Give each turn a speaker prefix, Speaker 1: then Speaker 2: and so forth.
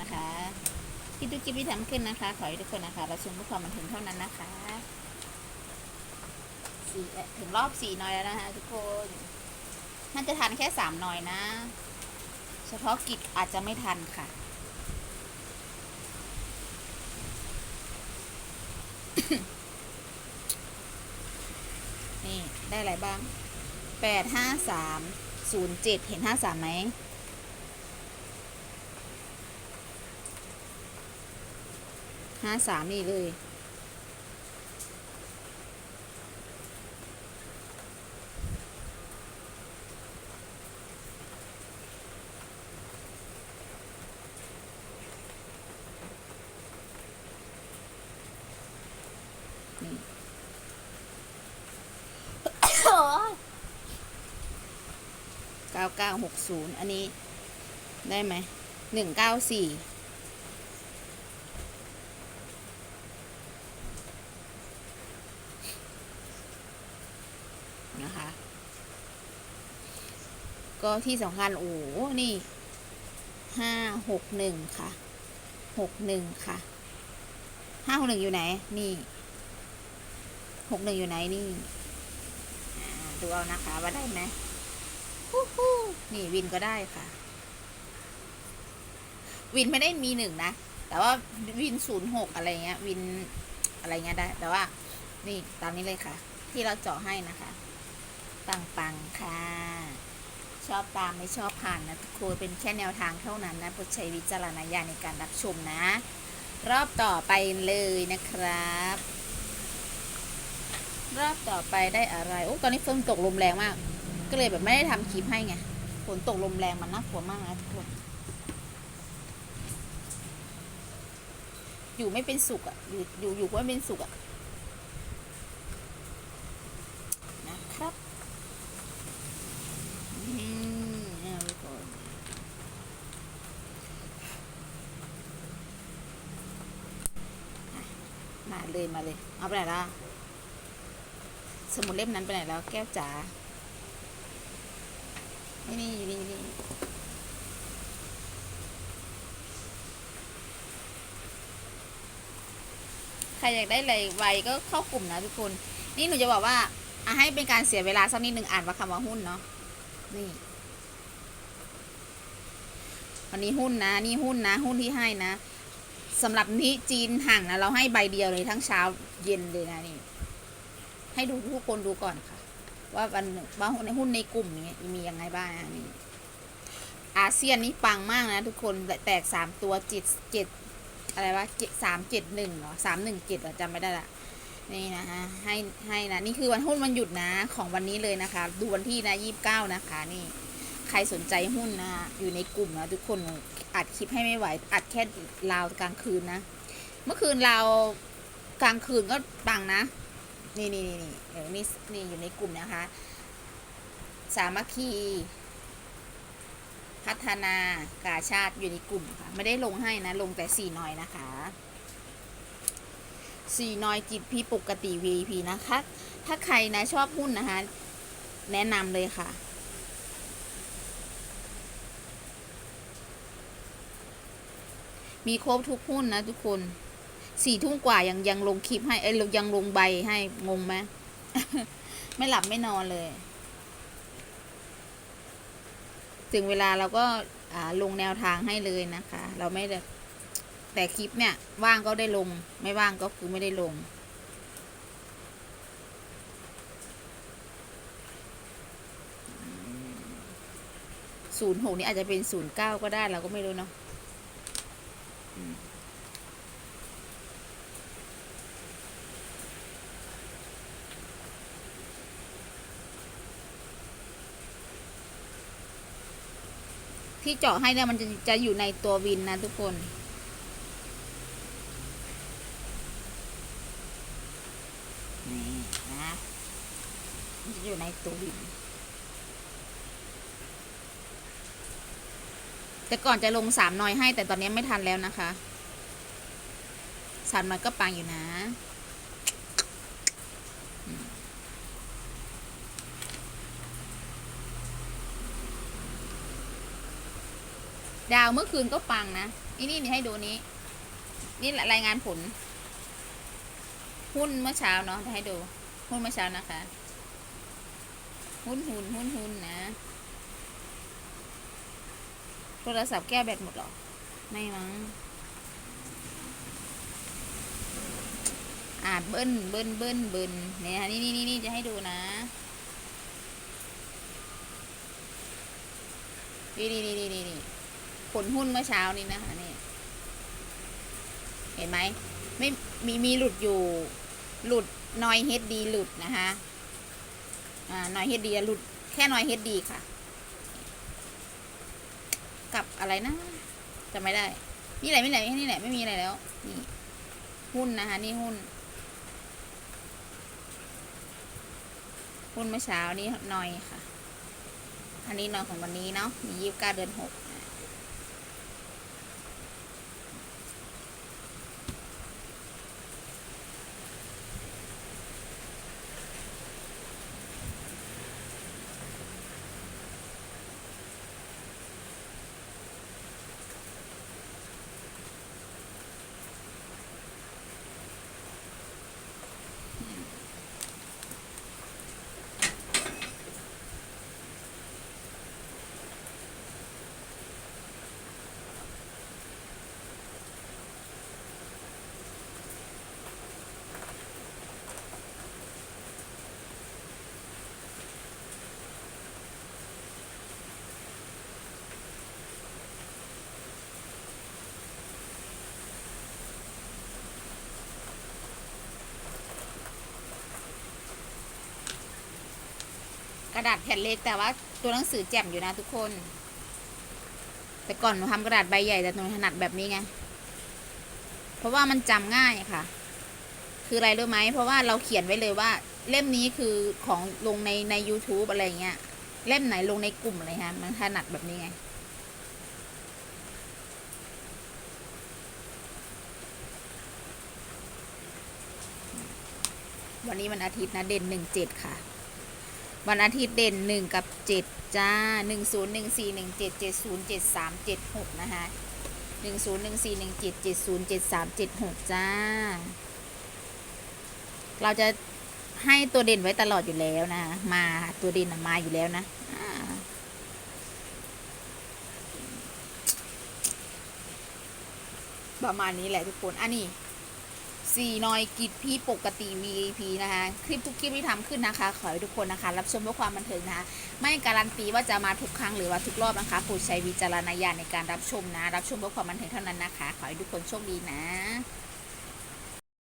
Speaker 1: นะคะที่ทุกคลิปที่ทำขึ้นนะคะ ขอให้ทุกคนนะคะรับชมเพื่อความบันเทิงเท่านั้นนะคะสี่ถึงรอบสี่หน้อยแล้วนะคะทุกคนน่าจะทันแค่สามหน้อยนะ เฉพาะกิจอาจจะไม่ทันค่ะนี่ ได้อะไรบ้างแปดห้าสามศูนย์เจ็ดเห็นห้าสามไหมาสามนี่เลยนี่เก้าเก้าหกศูนย์อันนี้ได้ไหมหนึ่งเก้าสี่นะคะ ก็ที่สำคัญโอ้โหนี่ห้าหกหนึ่งค่ะหกหนึ่งค่ะห้าหกหนึ่งอยู่ไหน นี่หกหนึ่งอยู่ไหนนี่ดูเอานะคะว่าได้ไหมฮู้ฮู้นี่วินก็ได้ค่ะ วินไม่ได้มีหนึ่งนะ แต่ว่าวินศูนย์หกอะไรเงี้ย วินอะไรเงี้ยได้ แต่ว่า นี่ตามนี้เลยค่ะ ที่เราเจาะให้นะคะ ปังปังๆค่ะ ชอบตามไม่ชอบผ่านนะทุกคนเป็นแค่แนวทางเท่านั้นนะโปรดใช้วิจารณญาณในการรับชมนะ รอบต่อไปเลยนะครับ รอบต่อไปได้อะไรโอ้ตอนนี้ฝนตกลมแรงมาก ก็เลยแบบไม่ได้ทำคลิปให้ไงฝนตกลมแรงมันน่ากลัวมากนะทุกคนอยู่ไม่เป็นสุขอะ่ะอยู่อยู่อยู่ก็ไม่เป็นสุขอะ่ะ นะครับอืมเอาไว้ก่อนอะมา เลยมาเลย เอาไปไหนละสมุดเล่มนั้นไปไหนแล้ว แก้วจ๋านี่นี่อยู่นี่นี่ใครอยากได้อะไรไวก็เข้ากลุ่มนะทุกคน นี่หนูจะบอกว่าอะให้เป็นการเสียเวลาสักนิดหนึ่งอ่านว่าคำว่าหุ้นเนาะนี่วันนี้หุ้นนะ นี่หุ้นนะ หุ้นที่ให้นะ สำหรับนี้จีนห่างนะเราให้ใบเดียวเลยทั้งเช้าเย็นเลยนะนี่ ให้ดูทุกคนดูก่อนค่ะ ว่าวันหนึ่งว่าหุ้นในหุ้นในกลุ่มนี้มียังไงบ้างนะนี่ อาเซียนนี่ปังมากนะทุกคนแตกสามตัวเจ็ดเจ็ดอะไรวะเจ็ดสามเจ็ดหนึ่งเหรอสามหนึ่งเจ็ดจำไม่ได้ละนี่นะฮะให้ให้นะนี่คือวันหุ้นวันหยุดนะของวันนี้เลยนะคะ ดูวันที่นะยี่สิบเก้านะคะนี่ ใครสนใจหุ้นนะอยู่ในกลุ่มนะทุกคนอัดคลิปให้ไม่ไหว อัดแค่ราวกลางคืนนะ เมื่อคืนเราวกลางคืนก็ปังนะ นี่นี่นี่นี่เดี๋ยวนี่นี่อยู่ในกลุ่มนะคะ สามัคคี พัฒนากาชาติอยู่ในกลุ่มค่ะ ไม่ได้ลงให้นะ ลงแต่สี่น้อยนะคะสี่น้อยจิตพี่ปกติ VIP นะคะ ถ้าใครนะชอบหุ้นนะคะ แนะนำเลยค่ะ มีครบทุกหุ้นนะทุกคนสี่ทุ่มกว่ายังยังลงคลิปให้เอ้ยยังลงใบให้งงไหมไม่หลับไม่นอนเลย ถึงเวลาเราก็ลงแนวทางให้เลยนะคะ เราไม่ได้แต่คลิปเนี่ย ว่างก็ได้ลง ไม่ว่างก็คือไม่ได้ลง ศูนย์หกนี่อาจจะเป็นศูนย์เก้าก็ได้เราก็ไม่รู้เนาะ ที่เจาะให้เนี่ยมันจะจะอยู่ในตัววินนะทุกคนนี่นะมันจะอยู่ในตัววิน แต่ก่อนจะลงสามนอยให้ แต่ตอนนี้ไม่ทันแล้วนะคะสามนอยก็ปังอยู่นะ ดาวเมื่อคืนก็ปังนะนี่นี่นี่ให้ดูนี้ นี่รายงานผล หุ้นเมื่อเช้าเนาะจะให้ดู หุ้นเมื่อเช้านะคะ หุ้นหุ้นหุ้นหุ้นนะ โทรศัพท์แก้แบตหมดหรอ ไม่มั้ง อ่าเบิ้ลเบิ้ลเบิ้ลเบิ้ลเนี่ยนี่นี่นี่นี่จะให้ดูนะนี่นี่นี่นี่นี่นี่ผลหุ้นเมื่อเช้านี้นะคะนี่ เห็นไหม ไม่มีมีหลุดอยู่ หลุดนอยเฮดดีหลุดนะคะ อ่านอยเฮดดีหลุดแค่นอยเฮดดีค่ะ กับอะไรนะจำไม่ได้ นี่แหละนี่แหละนี่แหละไม่มีอะไรแล้ว นี่ หุ้นนะคะ นี่หุ้น หุ้นเมื่อเช้านี้นอยค่ะ อันนี้นอยของวันนี้เนาะมียี่สิบเก้าเดือนหก กระดาษแผ่นเล็กแต่ว่าตัวหนังสือแจ่มอยู่นะทุกคน แต่ก่อนหนูทำกระดาษใบใหญ่แต่หนูถนัดแบบนี้ไง เพราะว่ามันจำง่ายค่ะ คืออะไรรู้ไหมเพราะว่าเราเขียนไว้เลยว่า เล่มนี้คือของลงในใน YouTube อะไรเงี้ย เล่มไหนลงในกลุ่มอะไรฮะมันถนัดแบบนี้ไงวันนี้วันอาทิตย์นะเด่นหนึ่งเจ็ดค่ะ วันอาทิตย์เด่นหนึ่งกับเจ็ดจ้าหนึ่งศูนย์หนึ่งสี่หนึ่งเจ็ดเจ็ดศูนย์เจ็ดสามเจ็ดหกนะคะหนึ่งศูนย์หนึ่งสี่หนึ่งเจ็ดเจ็ดศูนย์เจ็ดสามเจ็ดหกจ้า เราจะให้ตัวเด่นไว้ตลอดอยู่แล้วนะ มาตัวเด่นมาอยู่แล้วนะประมาณนี้แหละทุกคน อันนี้ สี่นอยกิจพี่ปกติ VIP นะคะ คลิปทุกคลิปที่ทำขึ้นนะคะ ขอให้ทุกคนนะคะ รับชมเพื่อความบันเทิงนะคะ ไม่การันตีว่าจะมาทุกครั้งหรือว่าทุกรอบนะคะโปรดใช้วิจารณญาณในการรับชมนะ รับชมเพื่อความบันเทิงเท่านั้นนะคะ ขอให้ทุกคนโชคดีนะ